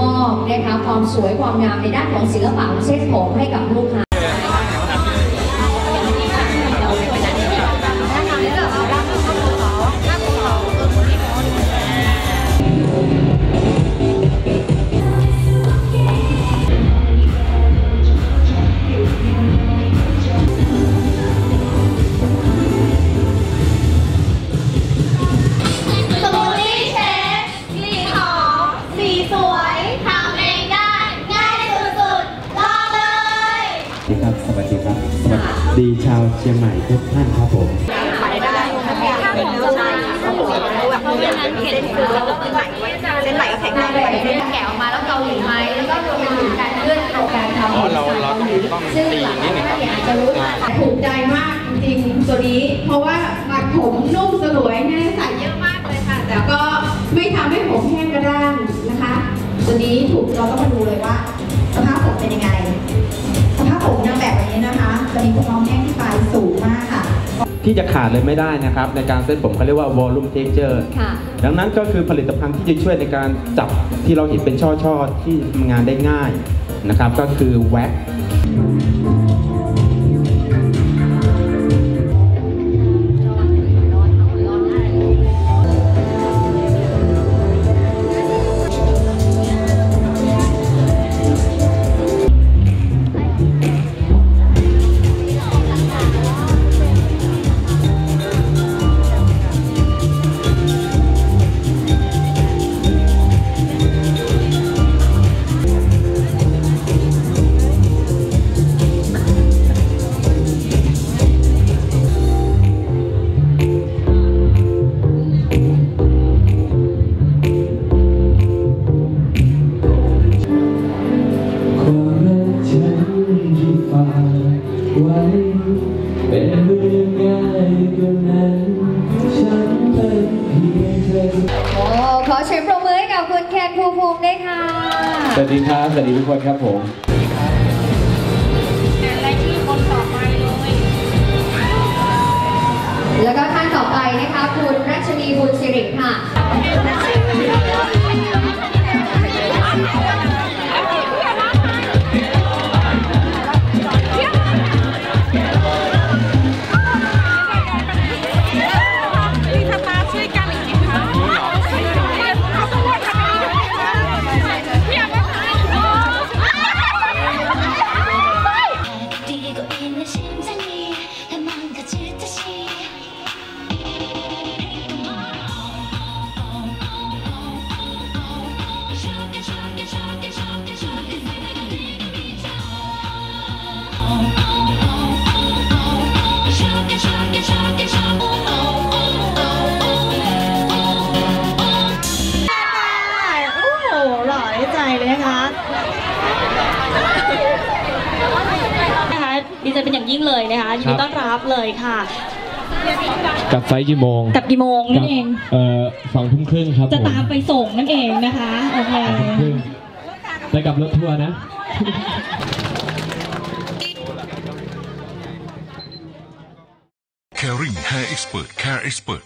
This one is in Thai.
มอบนะคะความสวยความงามในด้านของศิลปะเส้นผมให้กับลูกค้า ดีครับ สวัสดีครับ สวัสดีชาวเชียงใหม่ทุกท่านครับผมเส้นไหลก็แข็งแรงไปเส้นแกะออกมาแล้วเกาหลีไหมแล้วก็รวมไปถึงการเลื่อนโปรแกรทำเราเราต้องต้องซึ่งตีหนิลายดนึงครับท่านอาจจะรู้ว่าถูกใจมากจริงๆตัวนี้ เพราะว่ามัดผมนุ่มสลวยแม่ใส่เยอะมากเลยค่ะ แต่ก็ไม่ทำให้ผมแห้งกระด้างนะคะ ตัวนี้ถูกเราต้องมาดูเลยว่า มีความแห้งที่ปลายสูงมากค่ะ ที่จะขาดเลยไม่ได้นะครับ ในการเส้นผมเขาเรียกว่า volume texture ค่ะดังนั้นก็คือผลิตภัณฑ์ที่จะช่วยในการจับที่เราเห็นเป็นช่อๆที่ทำงานได้ง่ายนะครับ ก็คือแว็ก สียงปรบมือให้กับคุณแคนภูมิภูมิด้วยค่ะ สวัสดีครับ สวัสดีทุกคนครับผมแล้วก็ท่านต่อไปนะคะ คุณรัชนีบุญสิริค่ะ นะคะนะคะดีใจเป็นอย่างยิ่งเลยนะคะยินดีต้อนรับเลยค่ะกับไฟกี่โมงกลับกี่โมงนั่นเองเอ่อสองทุ่มครึ่งครับจะผมตามไปส่งนั่นเองนะคะโอเคสองทุ่มครึ่งไปกับรถทัวร์นะ Caring Hair Expert Care Expert